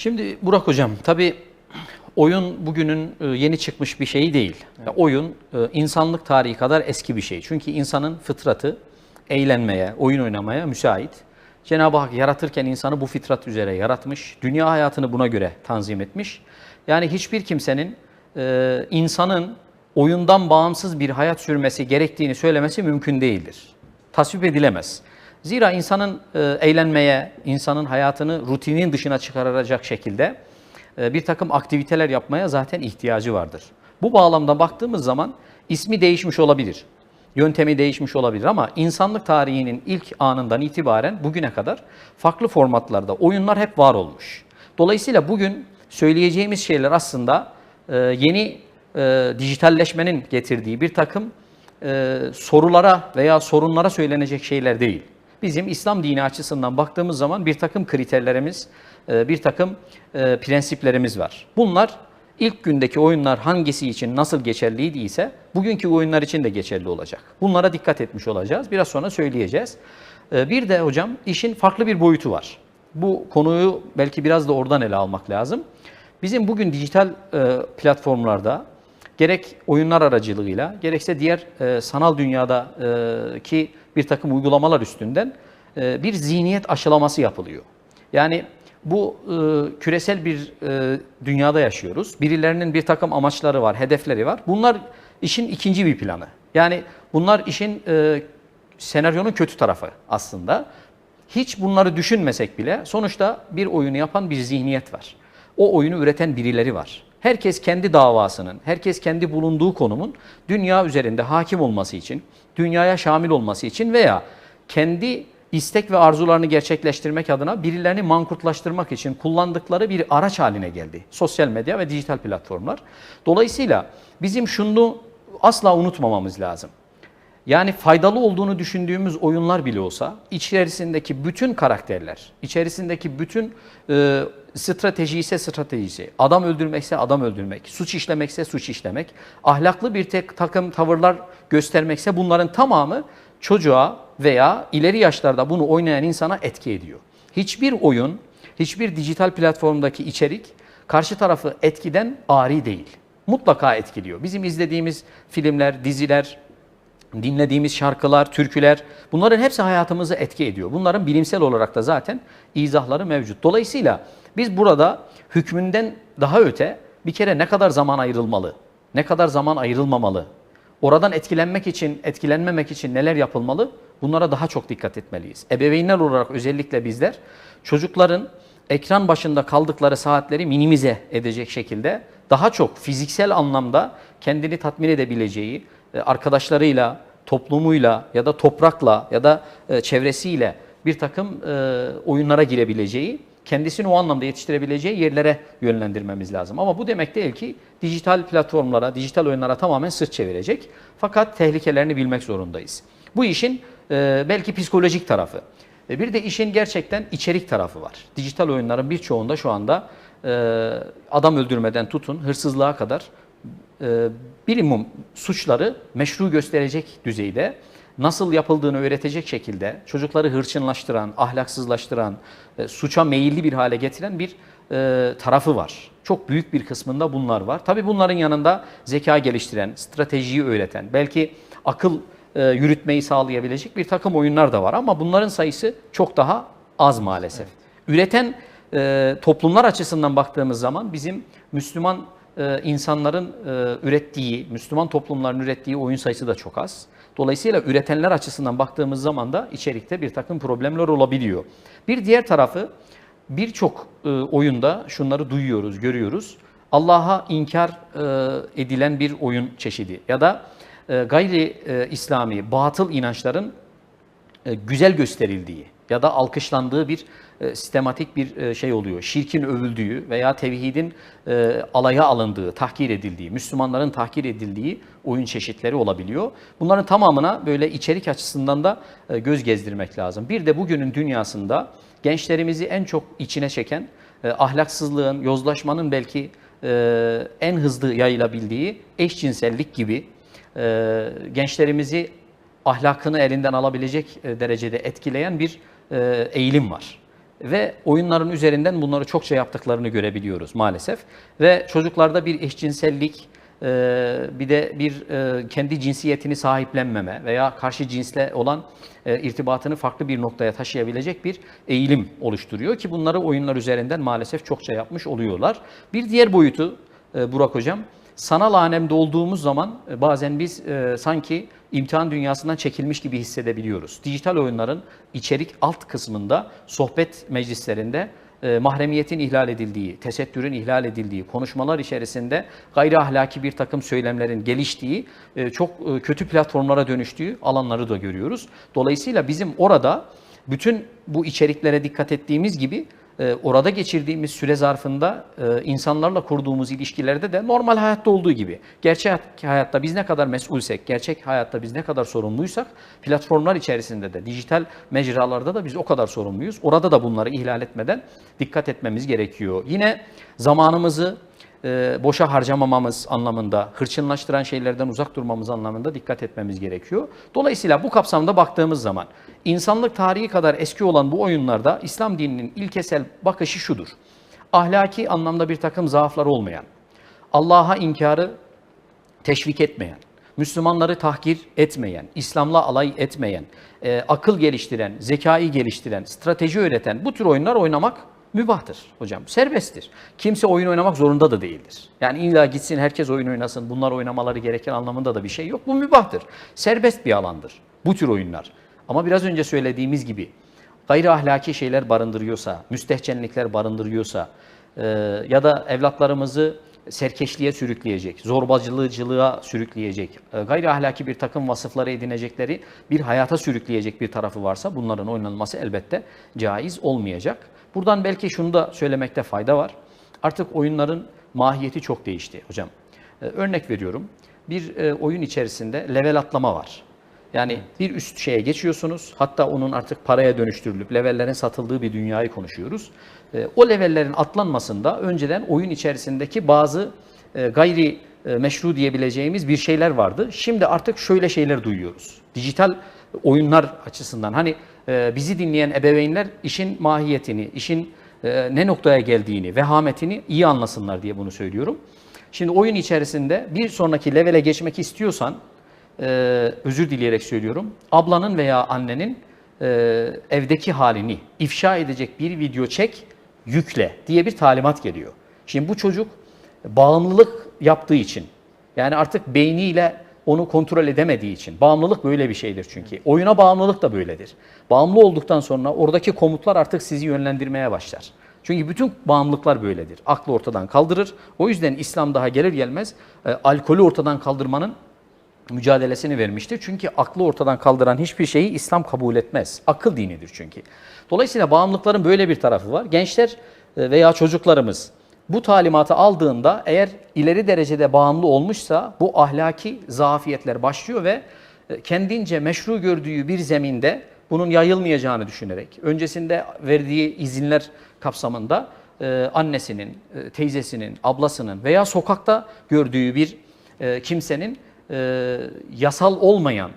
Şimdi Burak Hocam tabii oyun bugünün e, yeni çıkmış bir şey değil. Ya Oyun e, insanlık tarihi kadar eski bir şey. Çünkü insanın fıtratı eğlenmeye, oyun oynamaya müsait. Cenab-ı Hak yaratırken insanı bu fitrat üzere yaratmış. Dünya hayatını buna göre tanzim etmiş. Yani hiçbir kimsenin e, insanın oyundan bağımsız bir hayat sürmesi gerektiğini söylemesi mümkün değildir. Tasvip edilemez. Zira insanın e, eğlenmeye, insanın hayatını rutinin dışına çıkaracak şekilde e, bir takım aktiviteler yapmaya zaten ihtiyacı vardır. Bu bağlamda baktığımız zaman ismi değişmiş olabilir, yöntemi değişmiş olabilir ama insanlık tarihinin ilk anından itibaren bugüne kadar farklı formatlarda oyunlar hep var olmuş. Dolayısıyla bugün söyleyeceğimiz şeyler aslında e, yeni dijitalleşmenin getirdiği bir takım sorulara veya sorunlara söylenecek şeyler değil. Bizim İslam dini açısından baktığımız zaman bir takım kriterlerimiz, e, bir takım e, prensiplerimiz var. Bunlar ilk gündeki oyunlar hangisi için nasıl geçerliydiyse bugünkü oyunlar için de geçerli olacak. Bunlara dikkat etmiş olacağız. Biraz sonra söyleyeceğiz. E, Bir de hocam işin farklı bir boyutu var. Bu konuyu belki biraz da oradan ele almak lazım. Bizim bugün dijital platformlarda gerek oyunlar aracılığıyla gerekse diğer sanal dünyadaki bir takım uygulamalar üstünden e, bir zihniyet aşılaması yapılıyor. Yani bu e, küresel bir e, dünyada yaşıyoruz. Birilerinin bir takım amaçları var, hedefleri var. Bunlar işin ikinci bir planı. Yani bunlar işin senaryonun kötü tarafı aslında. Hiç bunları düşünmesek bile sonuçta bir oyunu yapan bir zihniyet var. O oyunu üreten birileri var. Herkes kendi davasının, herkes kendi bulunduğu konumun dünya üzerinde hakim olması için, dünyaya şamil olması için veya kendi istek ve arzularını gerçekleştirmek adına birilerini mankurtlaştırmak için kullandıkları bir araç haline geldi. Sosyal medya ve dijital platformlar. Dolayısıyla bizim şunu asla unutmamamız lazım. Yani faydalı olduğunu düşündüğümüz oyunlar bile olsa içerisindeki bütün karakterler, içerisindeki bütün e, strateji ise stratejisi, adam öldürmekse adam öldürmek, suç işlemekse suç işlemek, ahlaklı bir tek takım tavırlar göstermekse bunların tamamı çocuğa veya ileri yaşlarda bunu oynayan insana etki ediyor. Hiçbir oyun, hiçbir dijital platformdaki içerik karşı tarafı etkiden ari değil. Mutlaka etkiliyor. Bizim izlediğimiz filmler, diziler, dinlediğimiz şarkılar, türküler bunların hepsi hayatımızı etki ediyor. Bunların bilimsel olarak da zaten izahları mevcut. Dolayısıyla biz burada hükmünden daha öte bir kere ne kadar zaman ayrılmalı, ne kadar zaman ayrılmamalı, oradan etkilenmek için, etkilenmemek için neler yapılmalı bunlara daha çok dikkat etmeliyiz. Ebeveynler olarak özellikle bizler çocukların ekran başında kaldıkları saatleri minimize edecek şekilde daha çok fiziksel anlamda kendini tatmin edebileceği, arkadaşlarıyla, toplumuyla ya da toprakla ya da e, çevresiyle bir takım e, oyunlara girebileceği, kendisini o anlamda yetiştirebileceği yerlere yönlendirmemiz lazım. Ama bu demek değil ki dijital platformlara, dijital oyunlara tamamen sırt çevirecek. Fakat tehlikelerini bilmek zorundayız. Bu işin belki psikolojik tarafı. Bir de işin gerçekten içerik tarafı var. Dijital oyunların birçoğunda şu anda adam öldürmeden tutun hırsızlığa kadar bilimum suçları meşru gösterecek düzeyde nasıl yapıldığını öğretecek şekilde çocukları hırçınlaştıran, ahlaksızlaştıran, e, suça meyilli bir hale getiren bir e, tarafı var. Çok büyük bir kısmında bunlar var. Tabii bunların yanında zeka geliştiren, stratejiyi öğreten, belki akıl e, yürütmeyi sağlayabilecek bir takım oyunlar da var ama bunların sayısı çok daha az maalesef. Üreten e, toplumlar açısından baktığımız zaman bizim Müslüman e, insanların e, ürettiği, Müslüman toplumların ürettiği oyun sayısı da çok az. Dolayısıyla üretenler açısından baktığımız zaman da içerikte bir takım problemler olabiliyor. Bir diğer tarafı birçok e, oyunda şunları duyuyoruz, görüyoruz. Allah'a inkar edilen bir oyun çeşidi ya da gayri İslami, batıl inançların güzel gösterildiği ya da alkışlandığı bir e, sistematik bir e, şey oluyor. Şirkin övüldüğü veya tevhidin e, alaya alındığı, tahkir edildiği, Müslümanların tahkir edildiği oyun çeşitleri olabiliyor. Bunların tamamına böyle içerik açısından da e, göz gezdirmek lazım. Bir de bugünün dünyasında gençlerimizi en çok içine çeken e, ahlaksızlığın, yozlaşmanın belki e, en hızlı yayılabildiği eşcinsellik gibi e, gençlerimizi ahlakını elinden alabilecek e, derecede etkileyen bir e, eğilim var. Ve oyunların üzerinden bunları çokça yaptıklarını görebiliyoruz maalesef. Ve çocuklarda bir eşcinsellik, e, bir de bir e, kendi cinsiyetini sahiplenmeme veya karşı cinsle olan e, irtibatını farklı bir noktaya taşıyabilecek bir eğilim oluşturuyor ki bunları oyunlar üzerinden maalesef çokça yapmış oluyorlar. Bir diğer boyutu Burak Hocam, sanal alemde olduğumuz zaman e, bazen biz e, sanki imtihan dünyasından çekilmiş gibi hissedebiliyoruz. Dijital oyunların içerik alt kısmında, sohbet meclislerinde e, mahremiyetin ihlal edildiği, tesettürün ihlal edildiği, konuşmalar içerisinde gayri ahlaki bir takım söylemlerin geliştiği, e, çok e, kötü platformlara dönüştüğü alanları da görüyoruz. Dolayısıyla bizim orada bütün bu içeriklere dikkat ettiğimiz gibi orada geçirdiğimiz süre zarfında e, insanlarla kurduğumuz ilişkilerde de normal hayatta olduğu gibi. Gerçek hayatta biz ne kadar mesulsek, gerçek hayatta biz ne kadar sorumluysak platformlar içerisinde de, dijital mecralarda da biz o kadar sorumluyuz. Orada da bunları ihlal etmeden dikkat etmemiz gerekiyor. Yine zamanımızı e, boşa harcamamamız anlamında, hırçınlaştıran şeylerden uzak durmamız anlamında dikkat etmemiz gerekiyor. Dolayısıyla bu kapsamda baktığımız zaman insanlık tarihi kadar eski olan bu oyunlarda İslam dininin ilkesel bakışı şudur. Ahlaki anlamda bir takım zaaflar olmayan, Allah'a inkarı teşvik etmeyen, Müslümanları tahkir etmeyen, İslam'la alay etmeyen, e, akıl geliştiren, zekayı geliştiren, strateji öğreten bu tür oyunlar oynamak mübahtır hocam. Serbesttir. Kimse oyun oynamak zorunda da değildir. Yani illa gitsin herkes oyun oynasın, bunlar oynamaları gereken anlamında da bir şey yok. Bu mübahtır. Serbest bir alandır bu tür oyunlar. Ama biraz önce söylediğimiz gibi gayri ahlaki şeyler barındırıyorsa, müstehcenlikler barındırıyorsa e, ya da evlatlarımızı serkeşliğe sürükleyecek, zorbacılıcılığa sürükleyecek, e, gayri ahlaki bir takım vasıfları edinecekleri bir hayata sürükleyecek bir tarafı varsa bunların oynanması elbette caiz olmayacak. Buradan belki şunu da söylemekte fayda var. Artık oyunların mahiyeti çok değişti hocam. E, Örnek veriyorum. Bir e, oyun içerisinde level atlama var. Yani bir üst şeye geçiyorsunuz. Hatta onun artık paraya dönüştürülüp levellerin satıldığı bir dünyayı konuşuyoruz. E, O levellerin atlanmasında önceden oyun içerisindeki bazı e, gayri e, meşru diyebileceğimiz bir şeyler vardı. Şimdi artık şöyle şeyler duyuyoruz. Dijital oyunlar açısından hani e, bizi dinleyen ebeveynler işin mahiyetini, işin e, ne noktaya geldiğini, vehametini iyi anlasınlar diye bunu söylüyorum. Şimdi oyun içerisinde bir sonraki levele geçmek istiyorsan e, özür dileyerek söylüyorum. Ablanın veya annenin e, evdeki halini ifşa edecek bir video çek, yükle diye bir talimat geliyor. Şimdi bu çocuk bağımlılık yaptığı için yani artık beyniyle onu kontrol edemediği için. Bağımlılık böyle bir şeydir çünkü. Oyuna bağımlılık da böyledir. Bağımlı olduktan sonra oradaki komutlar artık sizi yönlendirmeye başlar. Çünkü bütün bağımlılıklar böyledir. Aklı ortadan kaldırır. O yüzden İslam daha gelir gelmez e, alkolü ortadan kaldırmanın mücadelesini vermiştir. Çünkü aklı ortadan kaldıran hiçbir şeyi İslam kabul etmez. Akıl dinidir çünkü. Dolayısıyla bağımlılıkların böyle bir tarafı var. Gençler e, veya çocuklarımız bu talimatı aldığında eğer ileri derecede bağımlı olmuşsa bu ahlaki zafiyetler başlıyor ve e, kendince meşru gördüğü bir zeminde bunun yayılmayacağını düşünerek öncesinde verdiği izinler kapsamında e, annesinin, teyzesinin, ablasının veya sokakta gördüğü bir kimsenin e, yasal olmayan,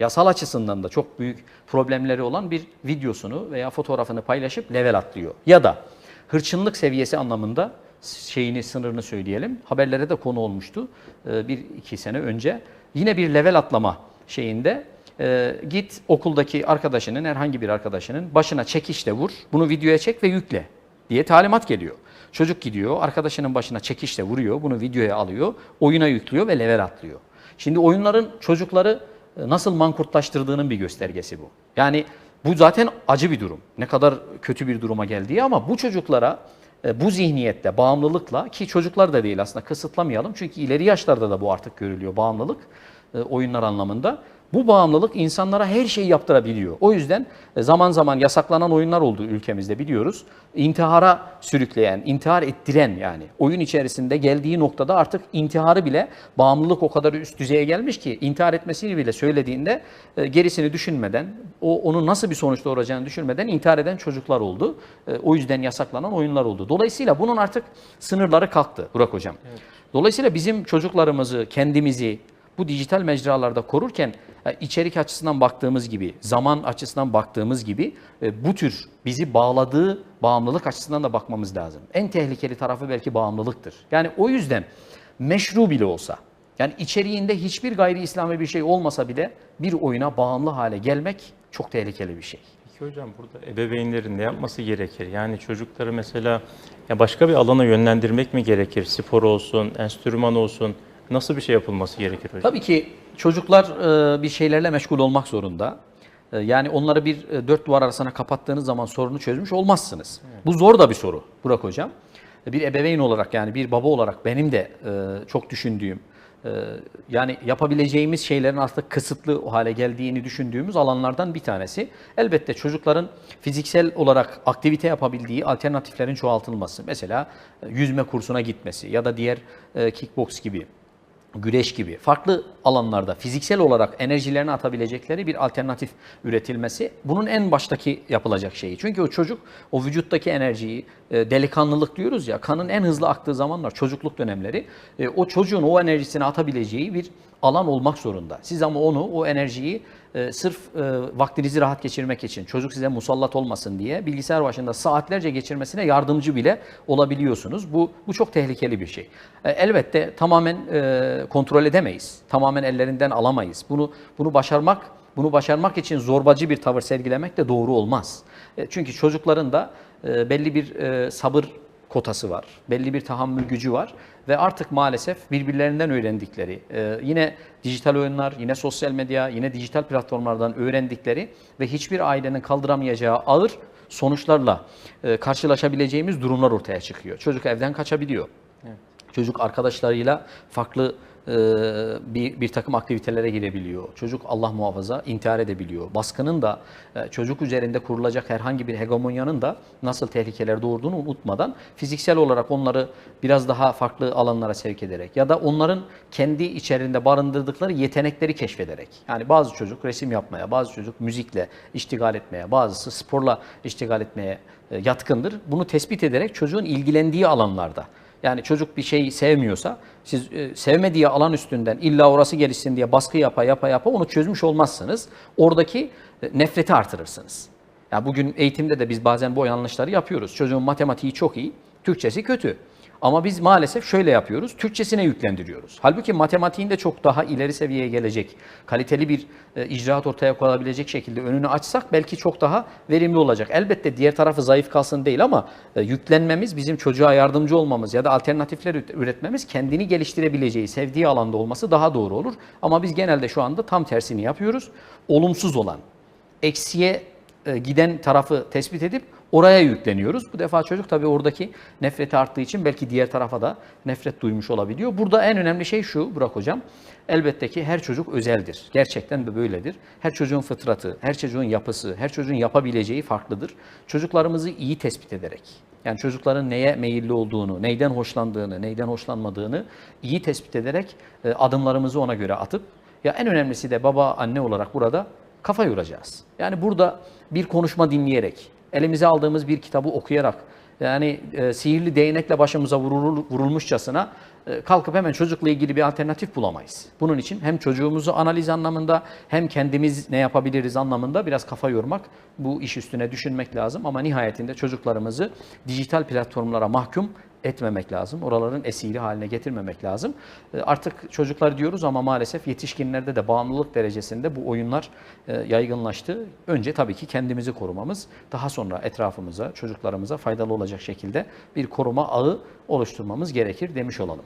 yasal açısından da çok büyük problemleri olan bir videosunu veya fotoğrafını paylaşıp level atlıyor. Ya da hırçınlık seviyesi anlamında şeyini sınırını söyleyelim. Haberlere de konu olmuştu e, bir iki sene önce. Yine bir level atlama şeyinde e, git okuldaki arkadaşının herhangi bir arkadaşının başına çekişle vur. Bunu videoya çek ve yükle diye talimat geliyor. Çocuk gidiyor arkadaşının başına çekişle vuruyor. Bunu videoya alıyor. Oyuna yüklüyor ve level atlıyor. Şimdi oyunların çocukları e, nasıl mankurtlaştırdığının bir göstergesi bu. Yani bu zaten acı bir durum. Ne kadar kötü bir duruma geldiği ama bu çocuklara e, bu zihniyette bağımlılıkla ki çocuklar da değil aslında kısıtlamayalım. Çünkü ileri yaşlarda da bu artık görülüyor bağımlılık e, oyunlar anlamında. Bu bağımlılık insanlara her şeyi yaptırabiliyor. O yüzden e, zaman zaman yasaklanan oyunlar olduğu ülkemizde biliyoruz. İntihara sürükleyen, intihar ettiren yani oyun içerisinde geldiği noktada artık intiharı bile bağımlılık o kadar üst düzeye gelmiş ki intihar etmesini bile söylediğinde e, gerisini düşünmeden, o onun nasıl bir sonuç doğuracağını düşünmeden intihar eden çocuklar oldu. E, O yüzden yasaklanan oyunlar oldu. Dolayısıyla bunun artık sınırları kalktı Burak Hocam. Dolayısıyla bizim çocuklarımızı, kendimizi bu dijital mecralarda korurken e, içerik açısından baktığımız gibi, zaman açısından baktığımız gibi e, bu tür bizi bağladığı bağımlılık açısından da bakmamız lazım. En tehlikeli tarafı belki bağımlılıktır. Yani o yüzden meşru bile olsa, yani içeriğinde hiçbir gayri İslami bir şey olmasa bile bir oyuna bağımlı hale gelmek çok tehlikeli bir şey. Peki hocam burada ebeveynlerin ne yapması gerekir? Yani çocukları mesela ya başka bir alana yönlendirmek mi gerekir? Spor olsun, enstrüman olsun. Nasıl bir şey yapılması gerekir hocam? Tabii ki çocuklar e, bir şeylerle meşgul olmak zorunda. E, Yani onları bir e, dört duvar arasına kapattığınız zaman sorunu çözmüş olmazsınız. Bu zor da bir soru Burak Hocam. Bir ebeveyn olarak yani bir baba olarak benim de çok düşündüğüm, yani yapabileceğimiz şeylerin artık kısıtlı hale geldiğini düşündüğümüz alanlardan bir tanesi. Elbette çocukların fiziksel olarak aktivite yapabildiği alternatiflerin çoğaltılması. Mesela yüzme kursuna gitmesi ya da diğer kickbox gibi güreş gibi farklı alanlarda fiziksel olarak enerjilerini atabilecekleri bir alternatif üretilmesi bunun en baştaki yapılacak şeyi. Çünkü o çocuk o vücuttaki enerjiyi e, delikanlılık diyoruz ya kanın en hızlı aktığı zamanlar çocukluk dönemleri e, o çocuğun o enerjisini atabileceği bir alan olmak zorunda. Siz ama onu o enerjiyi e, sırf e, vaktinizi rahat geçirmek için çocuk size musallat olmasın diye bilgisayar başında saatlerce geçirmesine yardımcı bile olabiliyorsunuz. Bu bu çok tehlikeli bir şey. E, elbette tamamen e, kontrol edemeyiz. Tamamen ellerinden alamayız. Bunu bunu başarmak bunu başarmak için zorbacı bir tavır sergilemek de doğru olmaz. E, çünkü çocukların da e, belli bir e, sabır kotası var. Belli bir tahammül gücü var ve artık maalesef birbirlerinden öğrendikleri, e, yine dijital oyunlar, yine sosyal medya, yine dijital platformlardan öğrendikleri ve hiçbir ailenin kaldıramayacağı ağır sonuçlarla e, karşılaşabileceğimiz durumlar ortaya çıkıyor. Çocuk evden kaçabiliyor. Çocuk arkadaşlarıyla farklı e, bir, bir takım aktivitelere girebiliyor. Çocuk Allah muhafaza intihar edebiliyor. Baskının da e, çocuk üzerinde kurulacak herhangi bir hegemonyanın da nasıl tehlikeler doğurduğunu unutmadan fiziksel olarak onları biraz daha farklı alanlara sevk ederek ya da onların kendi içerisinde barındırdıkları yetenekleri keşfederek. Yani bazı çocuk resim yapmaya, bazı çocuk müzikle iştigal etmeye, bazısı sporla iştigal etmeye e, yatkındır. Bunu tespit ederek çocuğun ilgilendiği alanlarda yani çocuk bir şeyi sevmiyorsa siz e, sevmediği alan üstünden illa orası gelişsin diye baskı yapa yapa yapa onu çözmüş olmazsınız. Oradaki e, nefreti artırırsınız. Ya bugün eğitimde de biz bazen bu yanlışları yapıyoruz. Çocuğun matematiği çok iyi, Türkçesi kötü. Ama biz maalesef şöyle yapıyoruz, Türkçesine yüklendiriyoruz. Halbuki matematiğinde çok daha ileri seviyeye gelecek, kaliteli bir e, icraat ortaya koyabilecek şekilde önünü açsak belki çok daha verimli olacak. Elbette diğer tarafı zayıf kalsın değil ama e, yüklenmemiz, bizim çocuğa yardımcı olmamız ya da alternatifler üret- üretmemiz kendini geliştirebileceği, sevdiği alanda olması daha doğru olur. Ama biz genelde şu anda tam tersini yapıyoruz. Olumsuz olan, eksiye e, giden tarafı tespit edip oraya yükleniyoruz. Bu defa çocuk tabii oradaki nefreti arttığı için belki diğer tarafa da nefret duymuş olabiliyor. Burada en önemli şey şu Burak Hocam. Elbette ki her çocuk özeldir. Gerçekten de böyledir. Her çocuğun fıtratı, her çocuğun yapısı, her çocuğun yapabileceği farklıdır. Çocuklarımızı iyi tespit ederek, yani çocukların neye meyilli olduğunu, neyden hoşlandığını, neyden hoşlanmadığını iyi tespit ederek e, adımlarımızı ona göre atıp ya en önemlisi de baba anne olarak burada kafa yoracağız. Yani burada bir konuşma dinleyerek, elimize aldığımız bir kitabı okuyarak, yani e, sihirli değnekle başımıza vurul, vurulmuşçasına e, kalkıp hemen çocukla ilgili bir alternatif bulamayız. Bunun için hem çocuğumuzu analiz anlamında hem kendimiz ne yapabiliriz anlamında biraz kafa yormak, bu iş üstüne düşünmek lazım. Ama nihayetinde çocuklarımızı dijital platformlara mahkum etmemek lazım. Oraların esiri haline getirmemek lazım. E, Artık çocuklar diyoruz ama maalesef yetişkinlerde de bağımlılık derecesinde bu oyunlar e, yaygınlaştı. Önce tabii ki kendimizi korumamız, daha sonra etrafımıza, çocuklarımıza faydalı olacak şekilde bir koruma ağı oluşturmamız gerekir demiş olalım.